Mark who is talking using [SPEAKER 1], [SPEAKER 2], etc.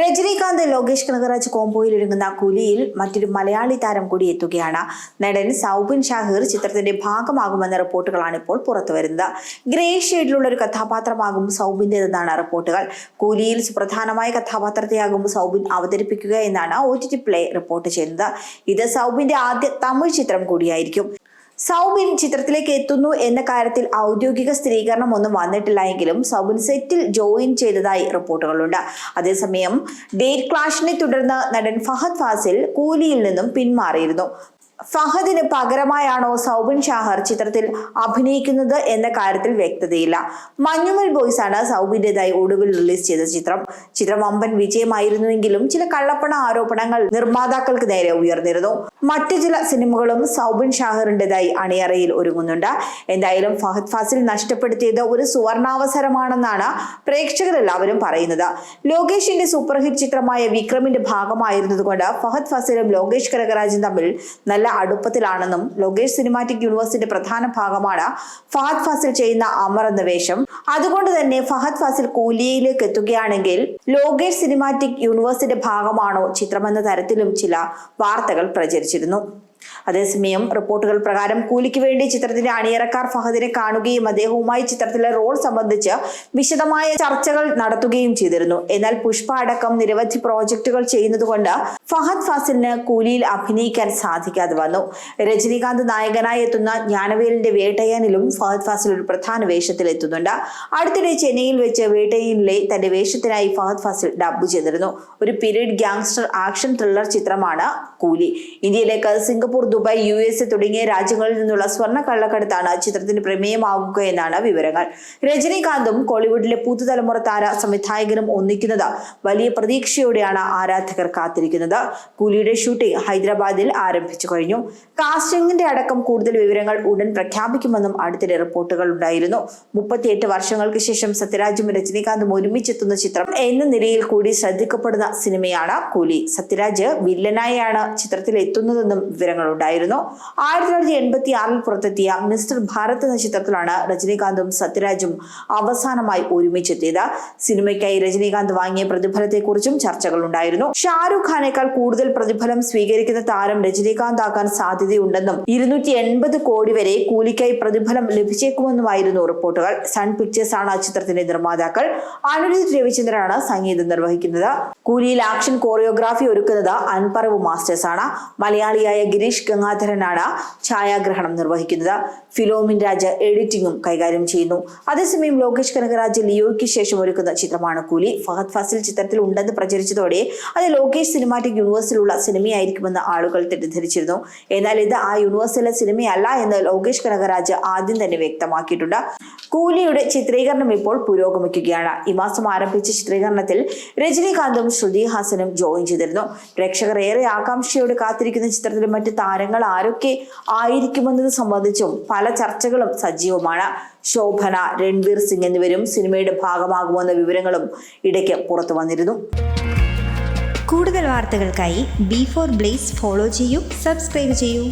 [SPEAKER 1] രജനീകാന്ത് ലോകേഷ് കനകരാജ് കോംബോയിൽ ഒരുങ്ങുന്ന കുലിയിൽ മറ്റൊരു മലയാളി താരം കൂടി എത്തുകയാണ്. നടൻ സൗബിൻ ഷാഹിർ ചിത്രത്തിന്റെ ഭാഗമാകുമെന്ന റിപ്പോർട്ടുകളാണ് ഇപ്പോൾ പുറത്തുവരുന്നത്. ഗ്രേ ഷെയ്ഡിലുള്ള ഒരു കഥാപാത്രമാകും സൗബിന്റെതെന്നാണ് റിപ്പോർട്ടുകൾ. കൂലിയിൽ സുപ്രധാനമായ കഥാപാത്രത്തെയാകും സൗബിൻ അവതരിപ്പിക്കുക എന്നാണ് O T T play report ചെയ്യുന്നത്. ഇത് സൗബിന്റെ ആദ്യ തമിഴ് ചിത്രം കൂടിയായിരിക്കും. സൗബിൻ ചിത്രത്തിലേക്ക് എത്തുന്നു എന്ന കാര്യത്തിൽ ഔദ്യോഗിക സ്ഥിരീകരണം ഒന്നും വന്നിട്ടില്ല എങ്കിലും സൗബിൻ സെറ്റിൽ ജോയിൻ ചെയ്തതായി റിപ്പോർട്ടുകളുണ്ട്. അതേസമയം ഡേറ്റ് ക്ലാഷിനെ തുടർന്ന് നടൻ ഫഹദ് ഫാസിൽ കൂലിയിൽ നിന്നും പിന്മാറിയിരുന്നു. ഫഹദിന് പകരമായാണോ സൗബിൻ ഷാഹർ ചിത്രത്തിൽ അഭിനയിക്കുന്നത് എന്ന കാര്യത്തിൽ വ്യക്തതയില്ല. മഞ്ഞുമൽ ബോയ്സ് ആണ് സൗബിന്റെതായി ഒടുവിൽ റിലീസ് ചെയ്ത ചിത്രം. ചിത്രം വമ്പൻ വിജയമായിരുന്നുവെങ്കിലും ചില കള്ളപ്പണ ആരോപണങ്ങൾ നിർമ്മാതാക്കൾക്ക് നേരെ ഉയർന്നിരുന്നു. മറ്റു ചില സിനിമകളും സൗബിൻ ഷാഹറിന്റെതായി അണിയറയിൽ ഒരുങ്ങുന്നുണ്ട്. എന്തായാലും ഫഹദ് ഫാസിൽ നഷ്ടപ്പെടുത്തിയത് ഒരു സുവർണാവസരമാണെന്നാണ് പ്രേക്ഷകരെല്ലാവരും പറയുന്നത്. ലോകേഷിന്റെ സൂപ്പർഹിറ്റ് ചിത്രമായ വിക്രമിന്റെ ഭാഗമായിരുന്നതുകൊണ്ട് ഫഹദ് ഫാസിലും ലോകേഷ് കനകരാജും തമ്മിൽ നല്ല അടുപ്പത്തിലാണെന്നും ലോകേഷ് സിനിമാറ്റിക് യൂണിവേഴ്സിന്റെ പ്രധാന ഭാഗമാണ് ഫഹദ് ഫാസിൽ ചെയ്യുന്ന അമർ എന്ന വേഷം. അതുകൊണ്ട് തന്നെ ഫഹദ് ഫാസിൽ കൂലിയയിലേക്ക് എത്തുകയാണെങ്കിൽ ലോകേഷ് സിനിമാറ്റിക് യൂണിവേഴ്സിന്റെ ഭാഗമാണോ ചിത്രമെന്ന തരത്തിലും ചില വാർത്തകൾ പ്രചരിച്ചിരുന്നു. അതേസമയം റിപ്പോർട്ടുകൾ പ്രകാരം കൂലിക്ക് വേണ്ടി ചിത്രത്തിന്റെ അണിയറക്കാർ ഫഹദിനെ കാണുകയും അദ്ദേഹവുമായി ചിത്രത്തിലെ റോൾ സംബന്ധിച്ച് വിശദമായ ചർച്ചകൾ നടത്തുകയും ചെയ്തിരുന്നു. എന്നാൽ പുഷ്പ അടക്കം നിരവധി പ്രോജക്റ്റുകൾ ചെയ്യുന്നതുകൊണ്ട് ഫഹദ് ഫാസിലിന് കൂലിയിൽ അഭിനയിക്കാൻ സാധിക്കാതെ വന്നു. രജനീകാന്ത് നായകനായി എത്തുന്ന ജ്ഞാനവേലിന്റെ വേട്ടയാനിലും ഫഹദ് ഫാസിൽ ഒരു പ്രധാന വേഷത്തിൽ എത്തുന്നുണ്ട്. അടുത്തിടെ ചെന്നൈയിൽ വെച്ച് വേട്ടയിലെ തന്റെ വേഷത്തിനായി ഫഹദ് ഫാസിൽ ഡബ്ബ് ചെയ്തിരുന്നു. ഒരു പീരീഡ് ഗ്യാങ്സ്റ്റർ ആക്ഷൻ ത്രില്ലർ ചിത്രമാണ് കൂലി. ഇന്ത്യയിലേക്ക് സിംഗപ്പൂർ ദുബായ് യു എസ് തുടങ്ങിയ രാജ്യങ്ങളിൽ നിന്നുള്ള സ്വർണ കള്ളക്കടത്താണ് ചിത്രത്തിന് പ്രമേയമാകുക എന്നാണ് വിവരങ്ങൾ. രജനീകാന്തും കോളിവുഡിലെ പുതുതലമുറ താര സംവിധായകനും ഒന്നിക്കുന്നത് വലിയ പ്രതീക്ഷയോടെയാണ് ആരാധകർ കാത്തിരിക്കുന്നത്. കൂലിയുടെ ഷൂട്ടിംഗ് ഹൈദരാബാദിൽ ആരംഭിച്ചു കഴിഞ്ഞു. കാസ്റ്റിംഗിന്റെ അടക്കം കൂടുതൽ വിവരങ്ങൾ ഉടൻ പ്രഖ്യാപിക്കുമെന്നും അടുത്തിടെ റിപ്പോർട്ടുകൾ ഉണ്ടായിരുന്നു. മുപ്പത്തിയെട്ട് വർഷങ്ങൾക്ക് ശേഷം സത്യരാജും രജനീകാന്തും ഒരുമിച്ചെത്തുന്ന ചിത്രം എന്ന നിലയിൽ കൂടി ശ്രദ്ധിക്കപ്പെടുന്ന സിനിമയാണ് കൂലി. സത്യരാജ് വില്ലനായാണ് ചിത്രത്തിൽ എത്തുന്നതെന്നും വിവരങ്ങളുണ്ടായിരുന്നു. ആയിരത്തി തൊള്ളായിരത്തി എൺപത്തി ആറിൽ പുറത്തെത്തിയ മിസ്റ്റർ ഭാരത് എന്ന ചിത്രത്തിലാണ് രജനീകാന്തും സത്യരാജും അവസാനമായി ഒരുമിച്ചെത്തിയത്. സിനിമയ്ക്കായി രജനീകാന്ത് വാങ്ങിയ പ്രതിഫലത്തെക്കുറിച്ചും ചർച്ചകളുണ്ടായിരുന്നു. ഷാരൂഖ് ഖാനേക്കാൾ കൂടുതൽ പ്രതിഫലം സ്വീകരിക്കുന്ന താരം രജനീകാന്ത് ആകാൻ സാധ്യതയുണ്ടെന്നും ഇരുന്നൂറ്റി എൺപത് കോടി വരെ കൂലിക്കായി പ്രതിഫലം ലഭിച്ചേക്കുമെന്നുമായിരുന്നു റിപ്പോർട്ടുകൾ. സൺ പിക്ചേഴ്സ് ആണ് ചിത്രത്തിന്റെ നിർമ്മാതാക്കൾ. അനുരജിത് രവിചന്ദ്രനാണ് സംഗീതം നിർവഹിക്കുന്നത്. കൂലിയിൽ ആക്ഷൻ കോറിയോഗ്രാഫി ഒരുക്കുന്നത് അൻപറവ് മാസ്റ്റേഴ്സ് ആണ്. മലയാളിയായ ഗിരീഷ് ഗംഗാധരനാണ് ഛായാഗ്രഹണം നിർവഹിക്കുന്നത്. ഫിലോമിൻ രാജ എഡിറ്റിംഗും കൈകാര്യം ചെയ്യുന്നു. അതേസമയം ലോകേഷ് കനകരാജ് ലിയോയ്ക്ക് ശേഷം ഒരുക്കുന്ന ചിത്രമാണ് കൂലി. ഫഹദ് ഫാസിൽ ചിത്രത്തിൽ ഉണ്ടെന്ന് പ്രചരിച്ചതോടെ അത് ലോകേഷ് സിനിമാറ്റിക് യൂണിവേഴ്സിലുള്ള സിനിമയായിരിക്കുമെന്ന് ആളുകൾ തെറ്റിദ്ധരിച്ചിരുന്നു. എന്നാൽ ഇത് ആ യൂണിവേഴ്സിലെ സിനിമയല്ല എന്ന് ലോകേഷ് കനകരാജ് ആദ്യം തന്നെ വ്യക്തമാക്കിയിട്ടുണ്ട്. കൂലിയുടെ ചിത്രീകരണം ഇപ്പോൾ പുരോഗമിക്കുകയാണ്. ഈ മാസം ആരംഭിച്ച ചിത്രീകരണത്തിൽ രജനീകാന്തും ശ്രുതി ഹാസനും ജോയിൻ ചെയ്തിരുന്നു. പ്രേക്ഷകർ ഏറെ ആകാംക്ഷയോടെ കാത്തിരിക്കുന്ന ചിത്രത്തിലെ മറ്റ് താരങ്ങൾ ആരൊക്കെ ആയിരിക്കുമെന്നത് സംബന്ധിച്ചും പല ചർച്ചകളും സജീവമാണ്. ശോഭന രൺവീർ സിംഗ് എന്നിവരും സിനിമയുടെ ഭാഗമാകുമെന്ന വിവരങ്ങളും ഇടയ്ക്ക് പുറത്തു വന്നിരുന്നു.
[SPEAKER 2] കൂടുതൽ വാർത്തകൾക്കായി ബി ഫോർ ബ്ലേസ് ഫോളോ ചെയ്യൂ സബ്സ്ക്രൈബ് ചെയ്യൂ.